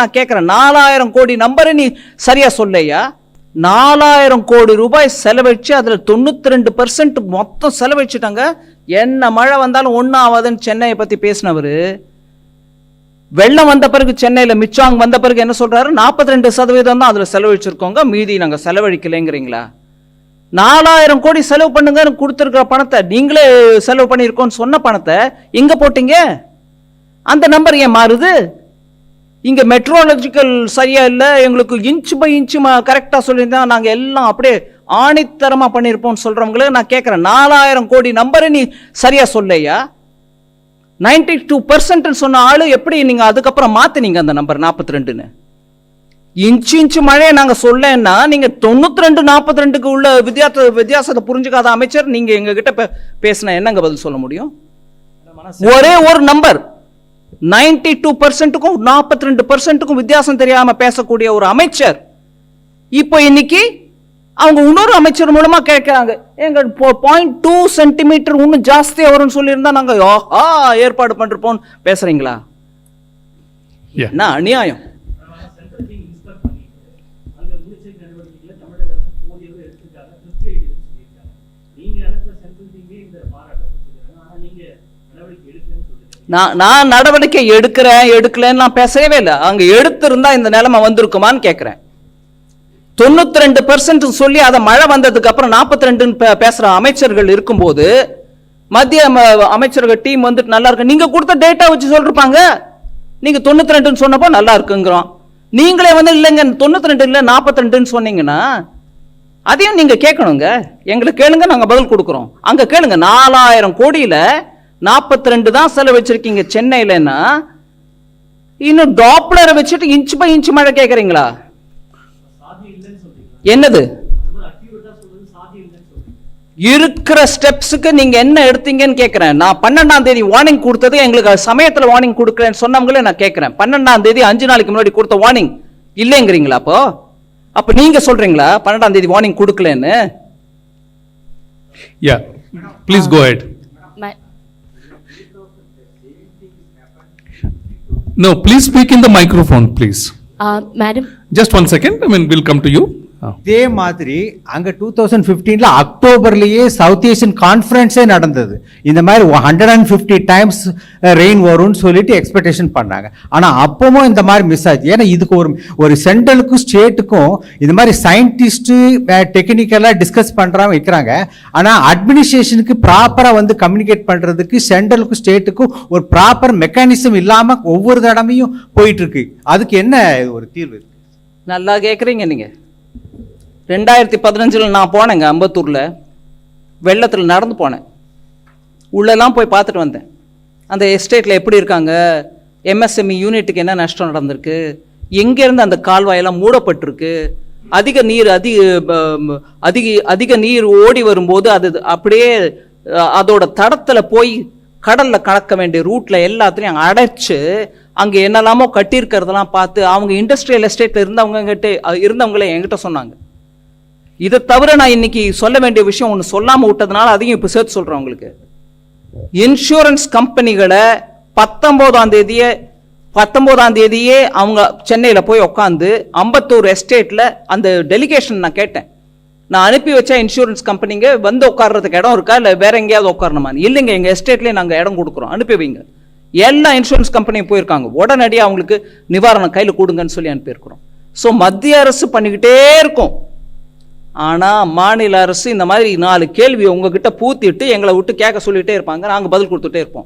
நான் கேட்குறேன் நாலாயிரம் கோடி நம்பரை நீ சரியா சொல்லையா? நாலாயிரம் கோடி ரூபாய் செலவழிச்சு அதில் தொண்ணூத்தி ரெண்டு பர்சன்ட் மொத்தம் செலவழிச்சிட்டாங்க. என்ன மழை வந்தாலும் ஒன்றும் ஆகாதுன்னு சென்னையை பற்றி பேசினவர். வெள்ளம் வந்த பிறகு சென்னையில் மிச்சாங் வந்த பிறகு என்ன சொல்றாரு? நாற்பத்தி ரெண்டு சதவீதம் தான் அதில் செலவழிச்சிருக்கோங்க. மீதி நாங்கள் செலவழிக்கலைங்கிறீங்களா? நாலாயிரம் கோடி செலவு பண்ணுங்கன்னு கொடுத்துருக்குற பணத்தை நீங்களே செலவு பண்ணியிருக்கோன்னு சொன்ன பணத்தை எங்கே போட்டீங்க? அந்த நம்பர் ஏன் மாறுது? இங்கே மெட்ரோலஜிக்கல் சரியாக இல்லை எங்களுக்கு இன்ச் பை இன்ச் கரெக்டாக சொல்லியிருந்தா நாங்கள் எல்லாம் அப்படியே ஆணித்தரமாக பண்ணியிருப்போம்னு சொல்கிறவங்களே நான் கேட்குறேன் நாலாயிரம் கோடி நம்பரை நீ சரியாக சொல்லையா? நைன்டி டூ பர்சன்ட்னு சொன்ன ஆள் எப்படி நீங்கள் அதுக்கப்புறம் மாற்றினீங்க அந்த நம்பர் நாற்பத்தி ரெண்டுன்னு இன்ச்சு இன்ச்சு மழையை நாங்கள் சொல்லேன்னா நீங்கள் தொண்ணூற்றி ரெண்டு நாற்பத்தி ரெண்டுக்கு உள்ள வித்தியாச வித்தியாசத்தை புரிஞ்சுக்காத அமைச்சர் நீங்கள் எங்ககிட்ட பே- பேசினா என்னங்க பதில் சொல்ல முடியும்? ஒரே ஒரு நம்பர் நைன்டி டூ பர்சன்ட்டுக்கும் நாற்பத்தி ரெண்டு பர்சன்ட்டுக்கும் வித்தியாசம் தெரியாம பேசக்கூடிய ஒரு அமைச்சர். இப்போ இன்னைக்கு அவங்க இன்னொரு அமைச்சர் மூலமா கேட்கறாங்க. எங்க பாயிண்ட் டூ சென்டிமீட்டர் இன்னும் ஜாஸ்தியா வரும்னு சொல்லியிருந்தா நாங்க ஆஹா ஏற்பாடு பண்ணிருப்போம் பேசுறீங்களா. என்ன அநியாயம்? நான் நான் நடவடிக்கை எடுக்கிறேன் எடுக்கலன்னு நான் பேசவே இல்லை. அங்கே எடுத்திருந்தா இந்த நிலைமை வந்திருக்குமான்னு கேட்குறேன் தொண்ணூத்தி ரெண்டு பெர்சன்ட் சொல்லி அதை மழை வந்ததுக்கு அப்புறம் நாற்பத்தி ரெண்டுன்னு பேசுற அமைச்சர்கள் இருக்கும்போது மத்திய ம- அமைச்சர்கள் டீம் வந்துட்டு நல்லா இருக்கு. நீங்க கொடுத்த டேட்டா வச்சு சொல்லிருப்பாங்க. நீங்க தொண்ணூத்தி ரெண்டுன்னு சொன்னப்போ நல்லா இருக்குங்கிறோம். நீங்களே வந்து இல்லைங்க தொண்ணூத்தி ரெண்டு இல்லை நாற்பத்தி ரெண்டுன்னு சொன்னீங்கன்னா அதையும் நீங்க கேட்கணுங்க. எங்களுக்கு கேளுங்க நாங்கள் பதில் கொடுக்குறோம். அங்க கேளுங்க நாலாயிரம் கோடியில் நாற்பத்தி ரெண்டு தான் செலவழிச்சிருக்கீங்க சென்னையிலன்னா இன்னும் டாப்லரை வச்சுட்டு இன்ச் பை இன்ச் மழை கேட்குறீங்களா என்னது? இருக்கிற ஸ்டெப்ஸுக்கு நீங்க என்ன எடுத்தீங்கன்னு கேட்கிறேன் நான் பன்னெண்டாம் தேதி வார்னிங் கொடுத்தது எங்களுக்கு சமயத்தில் வார்னிங் கொடுக்குறேன்னு சொன்னவங்களே நான் கேட்கிறேன் பன்னெண்டாம் தேதி அஞ்சு நாளைக்கு முன்னாடி கொடுத்த வார்னிங் இல்லைங்கிறீங்களா அப்போ? அப்போ நீங்க சொல்றீங்களா? பன்னெண்டாம் தேதி வார்னிங் கொடுக்கலன்னு? Yeah please go ahead No, please speak in the microphone, please. uh, Madam, Just one second, I mean, we'll come to you. இதே மாதிரி அங்க டூ தௌசண்ட் பிப்டீன்ல அக்டோபர்லயே சவுத் ஏசியன் கான்ஃபரன்ஸே நடந்தது. இந்த மாதிரி hundred and fifty times rain வரும்னு சொல்லிட்டு எக்ஸ்பெக்டேஷன் பண்ணாங்க. ஆனா அப்பவும் இந்த மாதிரி மிஸ் ஆச்சு. ஏன்னா இதுக்கு ஒரு ஒரு சென்ட்ரலுக்கும் ஸ்டேட்டுக்கும் இந்த மாதிரி சயின்டிஸ்ட் டெக்னிக்கலா டிஸ்கஸ் பண்றாங்க வைக்கிறாங்க ஆனா அட்மினிஸ்ட்ரேஷனுக்கு ப்ராப்பரா வந்து கம்யூனிகேட் பண்றதுக்கு சென்ட்ரலுக்கும் ஸ்டேட்டுக்கும் ஒரு ப்ராப்பர் மெக்கானிசம் இல்லாம ஒவ்வொரு தடவையும் போயிட்டு இருக்கு. அதுக்கு என்ன ஒரு தீர்வு நல்லா கேட்குறீங்க நீங்க. ரெண்டாயிரத்தி பதினஞ்சில் நான் போனேங்க அம்பத்தூரில். வெள்ளத்தில் நடந்து போனேன். உள்ளெல்லாம் போய் பார்த்துட்டு வந்தேன். அந்த எஸ்டேட்டில் எப்படி இருக்காங்க? எம்எஸ்எம்இ யூனிட்டுக்கு என்ன நஷ்டம் நடந்திருக்கு? எங்கேருந்து அந்த கால்வாயெல்லாம் மூடப்பட்டிருக்கு? அதிக நீர் அதிக ப- அதிக அதிக நீர் ஓடி வரும்போது அது அப்படியே அதோட தடத்தில் போய் கடலில் கலக்க வேண்டிய ரூட்டில் எல்லாத்தையும் அடைச்சு அங்கே என்னெல்லாமோ கட்டியிருக்கிறதெல்லாம் பார்த்து அவங்க இண்டஸ்ட்ரியல் எஸ்டேட்டில் இருந்தவங்ககிட்ட இருந்தவங்களே என்கிட்ட சொன்னாங்க. இதை தவிர நான் இன்னைக்கு சொல்ல வேண்டிய விஷயம் ஒன்று சொல்லாமல் விட்டதுனால அதையும் இப்போ சேர்த்து சொல்கிறேன் உங்களுக்கு. இன்சூரன்ஸ் கம்பெனிகளை பத்தொம்போதாம் தேதியே பத்தொம்போதாம் தேதியே அவங்க சென்னையில் போய் உட்காந்து அம்பத்தூர் எஸ்டேட்டில் அந்த டெலிகேஷன் நான் கேட்டேன். நான் அனுப்பி வச்சா இன்சூரன்ஸ் கம்பெனிங்க வந்து உட்கார்றதுக்கு இடம் இருக்கா? இல்லை வேற எங்கேயாவது உட்காரணுமா இல்லைங்க எங்கள் எஸ்டேட்லேயே நாங்கள் இடம் கொடுக்குறோம். அனுப்பி வைங்க. எல்லா இன்சூரன்ஸ் கம்பெனியும் போயிருக்காங்க. உடனடியாக அவங்களுக்கு நிவாரணம் கையில் கொடுங்கன்னு சொல்லி அனுப்பியிருக்கிறோம். ஸோ மத்திய அரசு பண்ணிக்கிட்டே இருக்கும். ஆனால் மாநில அரசு இந்த மாதிரி நாலு கேள்வியை உங்ககிட்ட பூத்திட்டு எங்களை விட்டு கேட்க சொல்லிகிட்டே இருப்பாங்க. நாங்கள் பதில் கொடுத்துட்டே இருப்போம்.